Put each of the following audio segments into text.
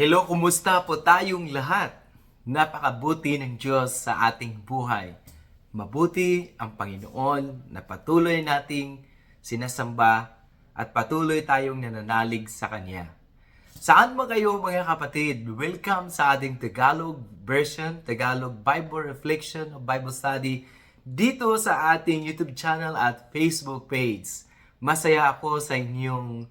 Hello, kumusta po tayong lahat? Napakabuti ng Diyos sa ating buhay. Mabuti ang Panginoon na patuloy nating sinasamba at patuloy tayong nananalig sa Kanya. Saan mo kayo mga kapatid? Welcome sa ating Tagalog version, Tagalog Bible Reflection o Bible Study dito sa ating YouTube channel at Facebook page. Masaya ako sa inyong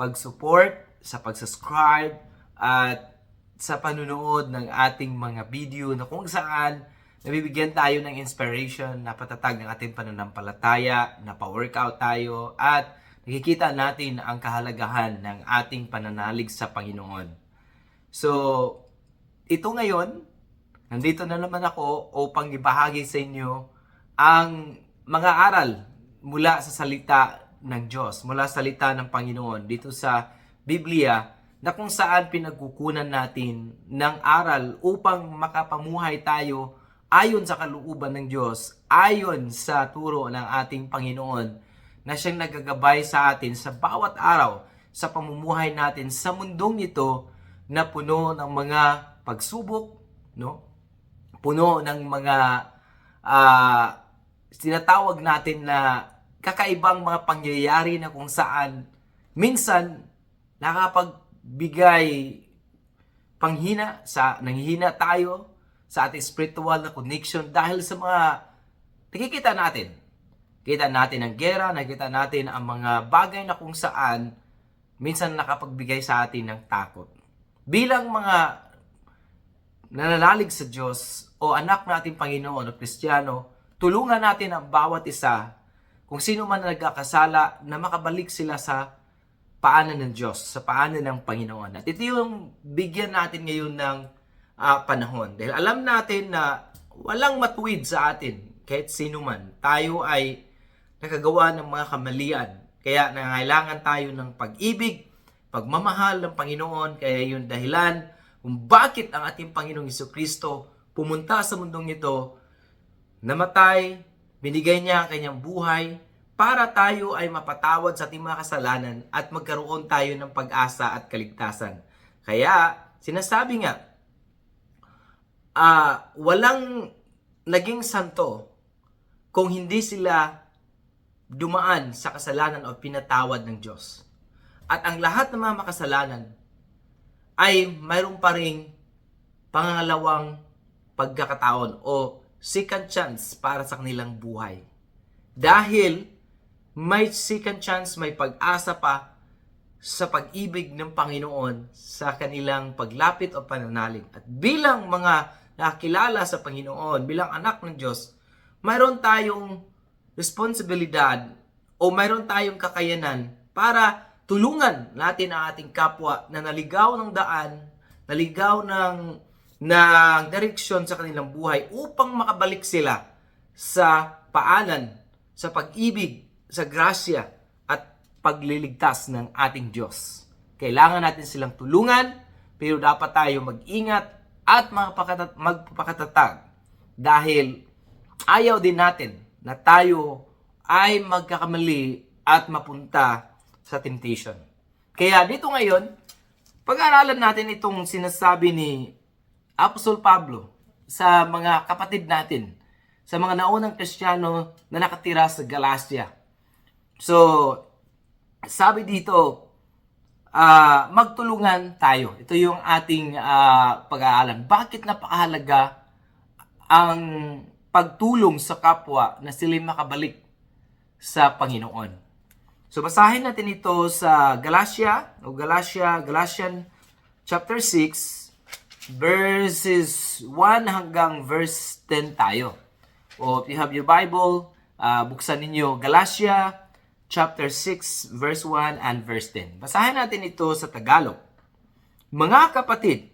pag-support, sa pag-subscribe, at sa panunood ng ating mga video na kung saan nabibigyan tayo ng inspiration na patatag ng ating pananampalataya, na pa-workout tayo, at nakikita natin ang kahalagahan ng ating pananalig sa Panginoon. So, ito ngayon, nandito na naman ako upang ibahagi sa inyo ang mga aral mula sa salita ng Diyos, mula sa salita ng Panginoon dito sa Biblia na kung saan pinagkukunan natin ng aral upang makapamuhay tayo ayon sa kalooban ng Diyos, ayon sa turo ng ating Panginoon na siyang nagagabay sa atin sa bawat araw sa pamumuhay natin sa mundong ito na puno ng mga pagsubok, no? Puno ng mga ah, tinatawag natin na kakaibang mga pangyayari na kung saan minsan nakapagbigay panghina sa nanghihina tayo sa ating spiritual na connection dahil sa mga nakikita natin. Kita natin ang gera, nakita natin ang mga bagay na kung saan minsan nakapagbigay sa atin ng takot. Bilang mga nananalig sa Diyos o anak natin Panginoon o Kristiyano, tulungan natin ang bawat isa kung sino man na nagkakasala na makabalik sila sa paanan ng Diyos, sa paanan ng Panginoon. At ito yung bigyan natin ngayon ng ah, panahon. Dahil alam natin na walang matuwid sa atin, kahit sino man. Tayo ay nakagawa ng mga kamalian. Kaya nangailangan tayo ng pag-ibig, pagmamahal ng Panginoon. Kaya yun dahilan kung bakit ang ating Panginoong Iso Kristo pumunta sa mundong ito, namatay, binigay niya ang kanyang buhay para tayo ay mapatawad sa ating mga kasalanan at magkaroon tayo ng pag-asa at kaligtasan. Kaya, sinasabi nga, ah walang naging santo kung hindi sila dumaan sa kasalanan o pinatawad ng Diyos. At ang lahat ng mga makasalanan ay mayroon pa ring pangalawang pagkakataon o second chance para sa kanilang buhay. Dahil may second chance, may pag-asa pa sa pag-ibig ng Panginoon sa kanilang paglapit o pananalig. At bilang mga nakilala sa Panginoon, bilang anak ng Diyos, mayroon tayong responsibilidad o mayroon tayong kakayanan para tulungan natin ang ating kapwa na naligaw ng daan, naligaw ng ng direksyon sa kanilang buhay upang makabalik sila sa paanan, sa pag-ibig, sa grasya at pagliligtas ng ating Diyos. Kailangan natin silang tulungan, pero dapat tayo mag-ingat at magpakatat- magpakatatag dahil ayaw din natin na tayo ay magkakamali at mapunta sa temptation. Kaya dito ngayon, pag-aaralan natin itong sinasabi ni Apostol Pablo sa mga kapatid natin, sa mga naunang Kristiyano na nakatira sa Galacia. So, sabi dito, ah, magtulungan tayo. Ito yung ating ah, pag-aaralan. Bakit napakahalaga ang pagtulong sa kapwa na sila makabalik sa Panginoon? So basahin natin ito sa Galatia o Galatia, Galatian chapter 6 verses 1 hanggang verse 10 tayo. O if you have your Bible, ah, buksan ninyo Galatia chapter 6 verse 1 and verse 10. Basahin natin ito sa Tagalog. Mga kapatid,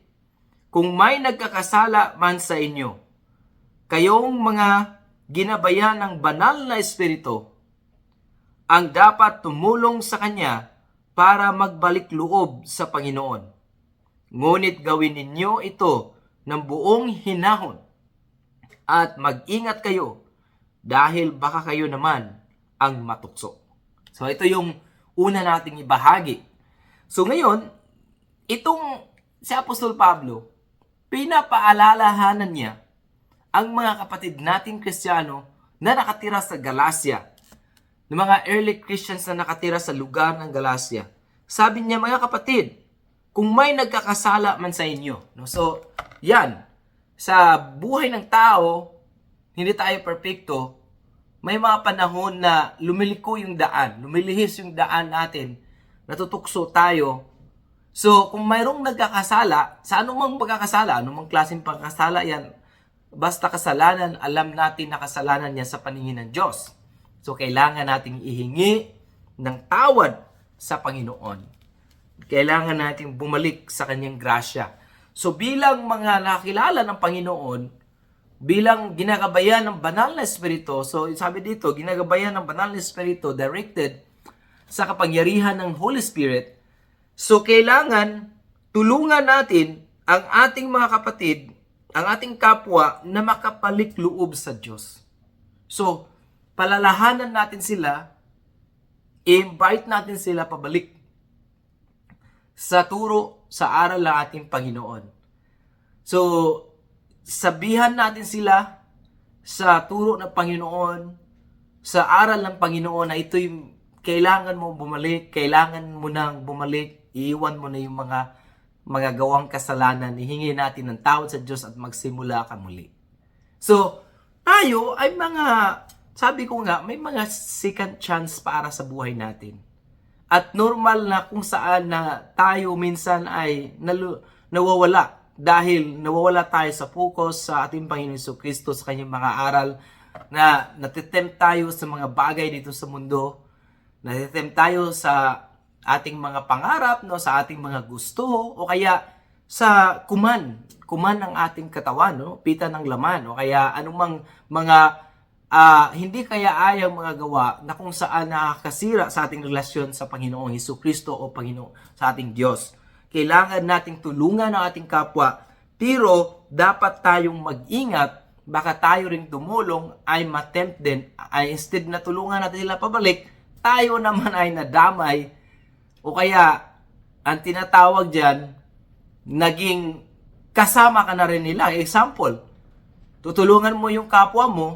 kung may nagkakasala man sa inyo, kayong mga ginabayan ng banal na espiritu, ang dapat tumulong sa Kanya para magbalik loob sa Panginoon. Ngunit gawin ninyo ito ng buong hinahon at mag-ingat kayo dahil baka kayo naman ang matukso. So ito yung una nating ibahagi. So ngayon, itong si Apostol Pablo, pinapaalalahanan niya ang mga kapatid nating Kristiyano na nakatira sa Galacia, ng mga early Christians na nakatira sa lugar ng Galacia. Sabi niya, mga kapatid, kung may nagkakasala man sa inyo. No? So, yan. Sa buhay ng tao, hindi tayo perfecto. May mga panahon na lumiliko yung daan, lumilihis yung daan natin, natutukso tayo. So, kung mayroong nagkakasala, sa anumang pagkakasala, anumang klaseng pagkakasala yan, basta kasalanan, alam natin na kasalanan niya sa paningin ng Diyos. So, kailangan nating ihingi ng tawad sa Panginoon. Kailangan nating bumalik sa kanyang grasya. So, bilang mga nakilala ng Panginoon, bilang ginagabayan ng banal na espiritu, so sabi dito, ginagabayan ng banal na espiritu directed sa kapangyarihan ng Holy Spirit, so kailangan tulungan natin ang ating mga kapatid, ang ating kapwa na makapalik loob sa Diyos. So, palalahanan natin sila, invite natin sila pabalik sa turo sa aral ng ating Panginoon. So, sabihan natin sila sa turo ng Panginoon, sa aral ng Panginoon na ito'y kailangan mo bumalik, kailangan mo nang bumalik, iiwan mo na yung mga mga gawang kasalanan, ihingi natin ng tawad sa Diyos at magsimula ka muli. So, tayo ay mga, sabi ko nga, may mga second chance para sa buhay natin. At normal na kung saan na tayo minsan ay nalu- nawawala dahil nawawala tayo sa focus sa ating Panginoon Hesus Kristo sa kanyang mga aral na natitempt tayo sa mga bagay dito sa mundo, natitempt tayo sa ating mga pangarap, no, sa ating mga gusto o kaya sa kuman, kuman ng ating katawan, no, pita ng laman o kaya anumang mga ah, hindi kaya ayang mga gawa na kung saan nakakasira sa ating relasyon sa Panginoong Hesus Kristo o Panginoon sa ating Diyos. Kailangan nating tulungan ang ating kapwa, pero dapat tayong mag-ingat, baka tayo ring tumulong ay matempt din, ay instead na tulungan natin sila pabalik, tayo naman ay nadamay o kaya, ang tinatawag dyan, naging kasama ka na rin nila. Example, tutulungan mo yung kapwa mo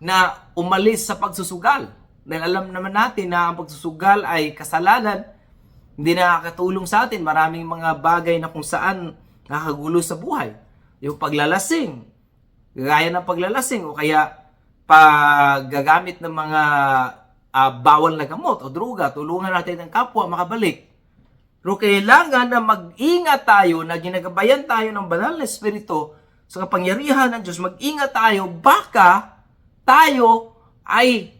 na umalis sa pagsusugal. Dahil alam naman natin na ang pagsusugal ay kasalanan, hindi nakakatulong sa atin. Maraming mga bagay na kung saan nakakagulo sa buhay. Yung paglalasing, gaya ng paglalasing o kaya paggagamit ng mga ah, bawal na gamot o droga, tulungan natin ang kapwa makabalik. Pero kailangan na mag-ingat tayo na ginagabayan tayo ng banal na espiritu sa kapangyarihan ng Diyos. Mag-ingat tayo, baka tayo ay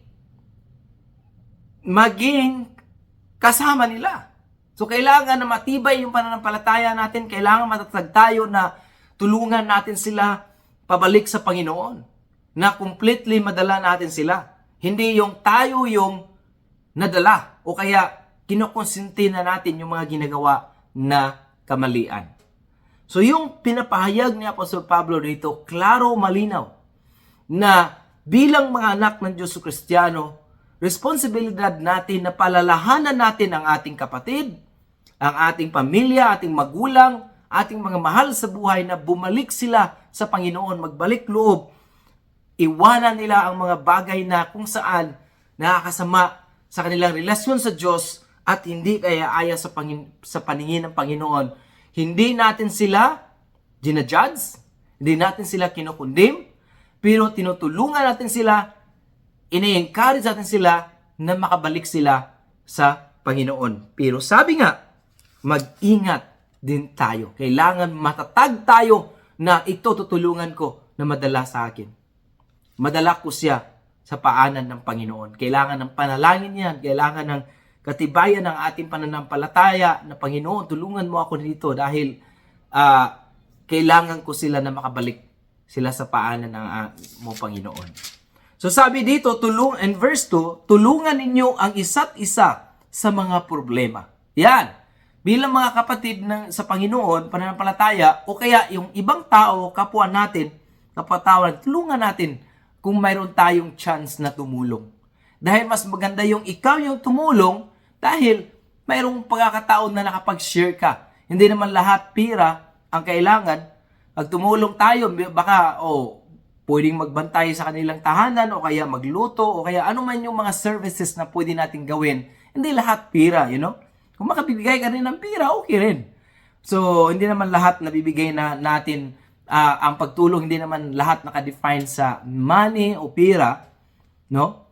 maging kasama nila. So kailangan na matibay yung pananampalataya natin, kailangan matatag tayo na tulungan natin sila pabalik sa Panginoon. Na completely madala natin sila. Hindi yung tayo yung nadala o kaya kinukonsinti na natin yung mga ginagawa na kamalian. So yung pinapahayag ni Apostol Pablo dito, klaro malinaw na bilang mga anak ng Diyos Kristiyano, responsibilidad natin na palalahanan natin ang ating kapatid, ang ating pamilya, ating magulang, ating mga mahal sa buhay na bumalik sila sa Panginoon, magbalik loob, iwanan nila ang mga bagay na kung saan nakakasama sa kanilang relasyon sa Diyos at hindi kaya aya sa, pangin- sa paningin ng Panginoon. Hindi natin sila ginajudge, hindi natin sila kinukundim, pero tinutulungan natin sila, ini-encourage natin sila na makabalik sila sa Panginoon. Pero sabi nga, mag-ingat din tayo. Kailangan matatag tayo na ito tutulungan ko na madala sa akin. Madala ko siya sa paanan ng Panginoon. Kailangan ng panalangin yan. Kailangan ng katibayan ng ating pananampalataya na Panginoon, tulungan mo ako dito dahil ah, kailangan ko sila na makabalik sila sa paanan ng ah, mo Panginoon. So sabi dito, tulung and verse 2, tulungan ninyo ang isa't isa sa mga problema. Yan. Bilang mga kapatid ng sa Panginoon, pananampalataya o kaya yung ibang tao, kapwa natin, kapatawad, tulungan natin kung mayroon tayong chance na tumulong. Dahil mas maganda yung ikaw yung tumulong dahil mayroong pagkakataon na nakapag-share ka. Hindi naman lahat pira ang kailangan, pag tumulong tayo, baka, oh, pwedeng magbantay sa kanilang tahanan o kaya magluto o kaya ano man yung mga services na pwede natin gawin. Hindi lahat pira, you know? Kung makabibigay ka rin ng pira, okay rin. So, hindi naman lahat nabibigay na natin ah, ang pagtulong, hindi naman lahat nakadefine sa money o pira, no?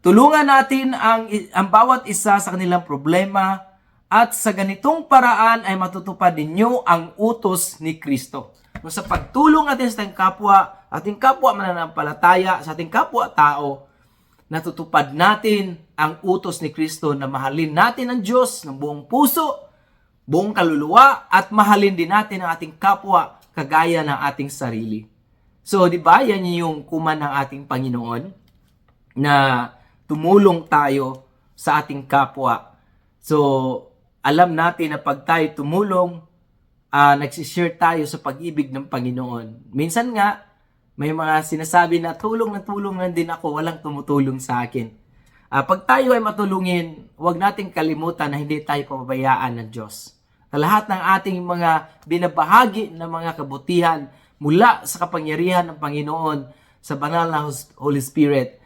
Tulungan natin ang, ang bawat isa sa kanilang problema at sa ganitong paraan ay matutupad ninyo ang utos ni Kristo. No, sa pagtulong natin sa ating kapwa, ating kapwa mananampalataya, sa ating kapwa tao, natutupad natin ang utos ni Kristo na mahalin natin ang Diyos ng buong puso, buong kaluluwa, at mahalin din natin ang ating kapwa kagaya ng ating sarili. So, di ba, yan yung kuman ng ating Panginoon na tumulong tayo sa ating kapwa. So, alam natin na pag tayo tumulong, uh, nagsishare tayo sa pag-ibig ng Panginoon. Minsan nga, may mga sinasabi na tulong na tulong na din ako, walang tumutulong sa akin. Ah, pag tayo ay matulungin, huwag nating kalimutan na hindi tayo pababayaan ng Diyos. Sa lahat ng ating mga binabahagi ng mga kabutihan mula sa kapangyarihan ng Panginoon sa banal na Holy Spirit,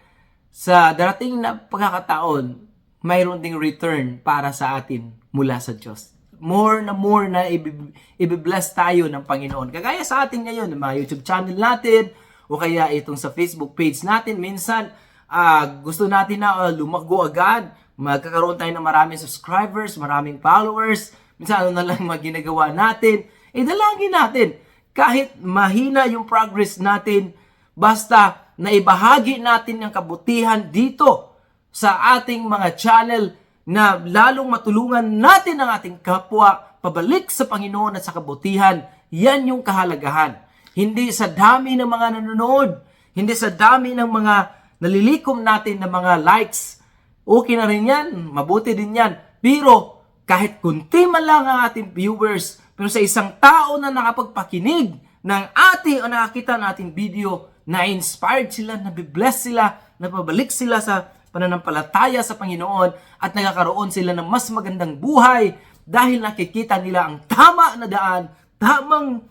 sa darating na pagkakataon, mayroon ding return para sa atin mula sa Diyos. More na more na ibi- ibibless tayo ng Panginoon. Kagaya sa atin ngayon, ng mga YouTube channel natin, o kaya itong sa Facebook page natin, minsan ah, gusto natin na ah, lumago agad, magkakaroon tayo ng maraming subscribers, maraming followers, minsan ano na lang mga ginagawa natin, eh dalangin natin. Kahit mahina yung progress natin, basta na ibahagi natin ang kabutihan dito sa ating mga channel na lalong matulungan natin ang ating kapwa pabalik sa Panginoon at sa kabutihan. Yan yung kahalagahan. Hindi sa dami ng mga nanonood, hindi sa dami ng mga nalilikom natin ng mga likes. Okay na rin yan, mabuti din yan. Pero kahit kunti man lang ang ating viewers, pero sa isang tao na nakapagpakinig ng ating o nakakita ng ating video, na-inspired sila, nabibless sila, napabalik sila sa pananampalataya sa Panginoon at nagkakaroon sila ng mas magandang buhay dahil nakikita nila ang tama na daan, tamang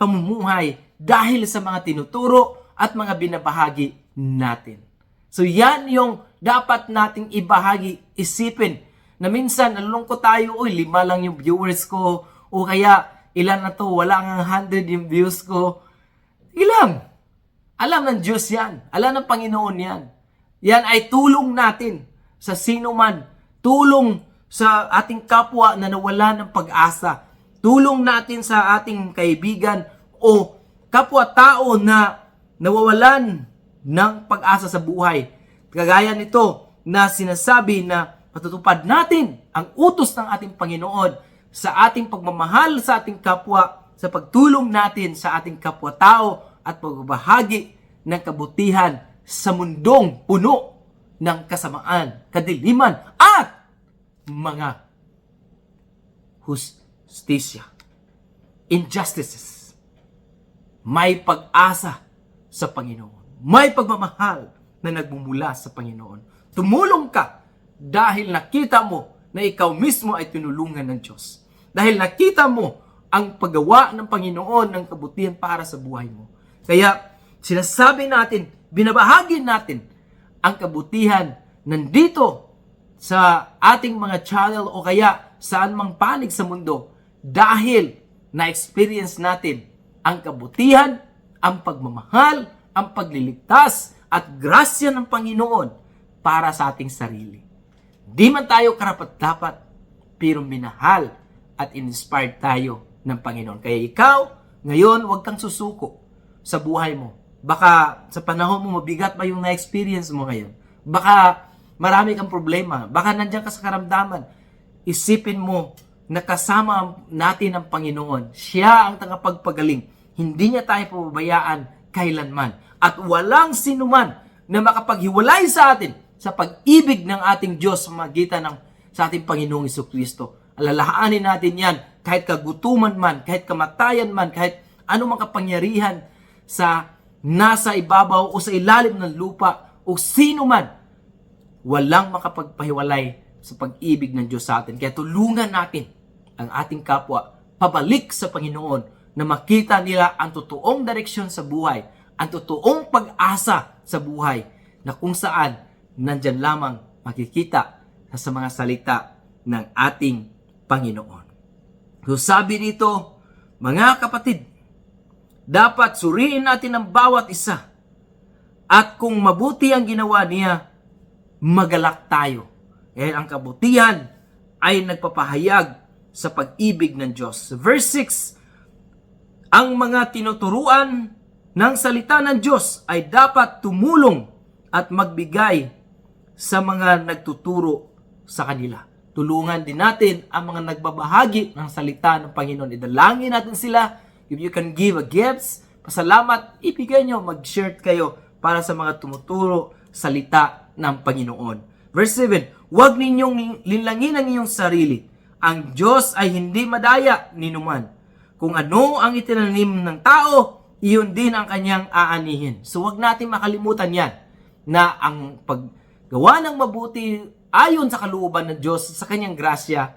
pamumuhay dahil sa mga tinuturo at mga binabahagi natin. So yan yung dapat nating ibahagi, isipin na minsan nalulungkot tayo, uy, lima lang yung viewers ko, o kaya ilan na to, wala nga 100 yung views ko. Ilang? Alam ng Diyos yan. Alam ng Panginoon yan. Yan ay tulong natin sa sino man. Tulong sa ating kapwa na nawala ng pag-asa. Tulong natin sa ating kaibigan o kapwa-tao na nawawalan ng pag-asa sa buhay. Kagaya nito na sinasabi na patutupad natin ang utos ng ating Panginoon sa ating pagmamahal sa ating kapwa, sa pagtulong natin sa ating kapwa-tao at pagbabahagi ng kabutihan sa mundong puno ng kasamaan, kadiliman at mga hustisya, injustices. May pag-asa sa Panginoon. May pagmamahal na nagmumula sa Panginoon. Tumulong ka dahil nakita mo na ikaw mismo ay tinulungan ng Diyos. Dahil nakita mo ang paggawa ng Panginoon ng kabutihan para sa buhay mo. Kaya sinasabi natin, binabahagi natin ang kabutihan nandito sa ating mga channel o kaya saan mang panig sa mundo dahil na-experience natin ang kabutihan, ang pagmamahal, ang pagliligtas at grasya ng Panginoon para sa ating sarili. Di man tayo karapat-dapat, pero minahal at inspired tayo ng Panginoon. Kaya ikaw, ngayon, huwag kang susuko sa buhay mo. Baka sa panahon mo mabigat pa yung na-experience mo ngayon. Baka marami kang problema. Baka nandiyan ka sa karamdaman. Isipin mo na kasama natin ang Panginoon. Siya ang tagapagpagaling. Hindi niya tayo pababayaan kailanman. At walang sinuman na makapaghiwalay sa atin sa pag-ibig ng ating Diyos sa magitan ng sa ating Panginoong Iso Kristo. Alalahanin natin yan kahit kagutuman man, kahit kamatayan man, kahit anumang kapangyarihan sa nasa ibabaw o sa ilalim ng lupa o sino man, walang makapagpahiwalay sa pag-ibig ng Diyos sa atin. Kaya tulungan natin ang ating kapwa pabalik sa Panginoon na makita nila ang totoong direksyon sa buhay, ang totoong pag-asa sa buhay na kung saan nandyan lamang makikita sa mga salita ng ating Panginoon. So sabi dito, mga kapatid, dapat suriin natin ang bawat isa. At kung mabuti ang ginawa niya, magalak tayo. Dahil ang kabutihan ay nagpapahayag sa pag-ibig ng Diyos. Verse 6, ang mga tinuturuan ng salita ng Diyos ay dapat tumulong at magbigay sa mga nagtuturo sa kanila. Tulungan din natin ang mga nagbabahagi ng salita ng Panginoon. Idalangin natin sila. If you can give a gifts, pasalamat, ibigay nyo, mag-share kayo para sa mga tumuturo salita ng Panginoon. Verse 7, Huwag ninyong linlangin ang inyong sarili. Ang Diyos ay hindi madaya ni numan. Kung ano ang itinanim ng tao, iyon din ang kanyang aanihin. So huwag natin makalimutan yan na ang paggawa ng mabuti ayon sa kalooban ng Diyos sa kanyang grasya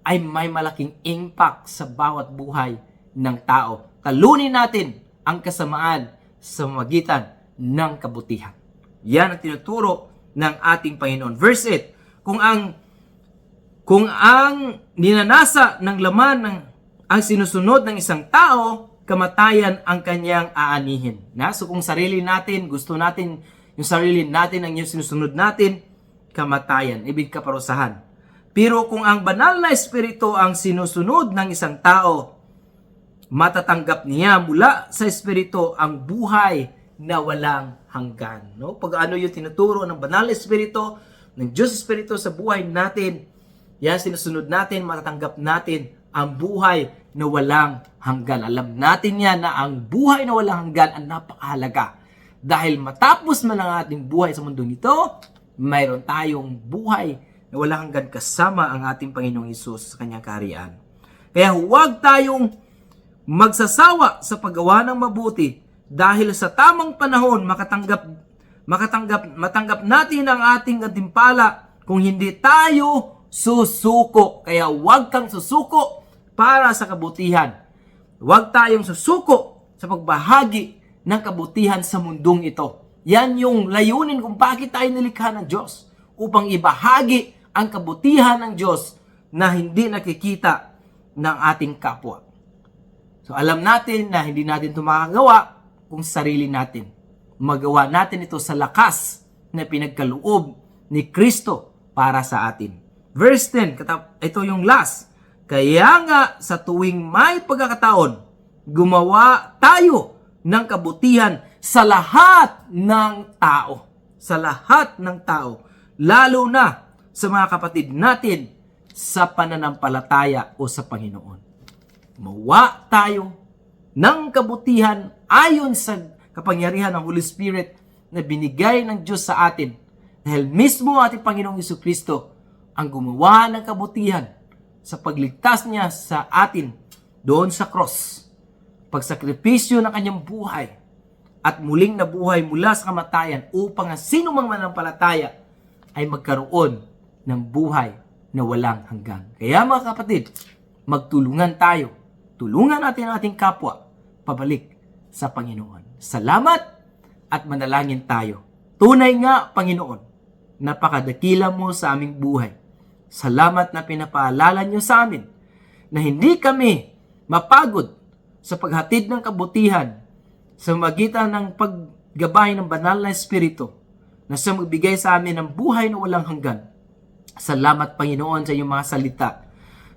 ay may malaking impact sa bawat buhay ng tao. Talunin natin ang kasamaan sa magitan ng kabutihan. Yan ang tinuturo ng ating Panginoon. Verse 8, kung ang kung ang ninanasa ng laman ng ang sinusunod ng isang tao, kamatayan ang kanyang aanihin. Na? So kung sarili natin, gusto natin yung sarili natin ang yung sinusunod natin, kamatayan, ibig kaparusahan. Pero kung ang banal na espiritu ang sinusunod ng isang tao, matatanggap niya mula sa espiritu ang buhay na walang hanggan. No? Pag ano yung tinuturo ng banal na espiritu, ng Diyos Espiritu sa buhay natin, yan sinusunod natin, matatanggap natin ang buhay na walang hanggan. Alam natin yan na ang buhay na walang hanggan ang napakahalaga. Dahil matapos man ang ating buhay sa mundo nito, mayroon tayong buhay na walang hanggan kasama ang ating Panginoong Isus sa kanyang kaharian. Kaya huwag tayong magsasawa sa paggawa ng mabuti dahil sa tamang panahon makatanggap makatanggap matanggap natin ang ating gantimpala kung hindi tayo susuko. Kaya huwag kang susuko para sa kabutihan. Huwag tayong susuko sa pagbahagi ng kabutihan sa mundong ito. Yan yung layunin kung bakit tayo nilikha ng Diyos. Upang ibahagi ang kabutihan ng Diyos na hindi nakikita ng ating kapwa. So alam natin na hindi natin ito makagawa kung sarili natin. Magawa natin ito sa lakas na pinagkaloob ni Kristo para sa atin. Verse 10, katap, ito yung last. Kaya nga sa tuwing may pagkakataon, gumawa tayo ng kabutihan sa lahat ng tao. Sa lahat ng tao. Lalo na sa mga kapatid natin sa pananampalataya o sa Panginoon. Mawa tayo ng kabutihan ayon sa kapangyarihan ng Holy Spirit na binigay ng Diyos sa atin. Dahil mismo ating Panginoong Iso Kristo ang gumawa ng kabutihan sa pagligtas niya sa atin doon sa cross. Pagsakripisyo ng kanyang buhay at muling nabuhay mula sa kamatayan upang ang sino mang manampalataya ay magkaroon ng buhay na walang hanggan. Kaya mga kapatid, magtulungan tayo. Tulungan natin ang ating kapwa pabalik sa Panginoon. Salamat at manalangin tayo. Tunay nga, Panginoon, napakadakila mo sa aming buhay. Salamat na pinapaalala niyo sa amin na hindi kami mapagod sa paghatid ng kabutihan sa magitan ng paggabay ng banal na Espiritu na sa magbigay sa amin ng buhay na walang hanggan. Salamat Panginoon sa iyong mga salita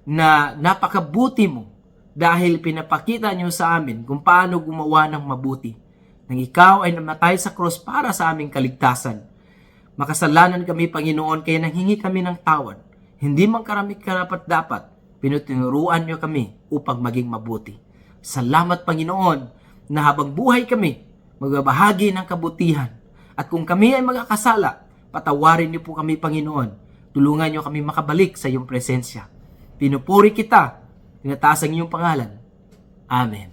na napakabuti mo dahil pinapakita niyo sa amin kung paano gumawa ng mabuti. Nang ikaw ay namatay sa cross para sa aming kaligtasan. Makasalanan kami, Panginoon, kaya nanghingi kami ng tawad. Hindi man karami karapat dapat, pinutunuruan niyo kami upang maging mabuti. Salamat, Panginoon, na habang buhay kami, magbabahagi ng kabutihan. At kung kami ay magkakasala, patawarin niyo po kami, Panginoon. Tulungan niyo kami makabalik sa iyong presensya. Pinupuri kita, tinataas ang iyong pangalan. Amen.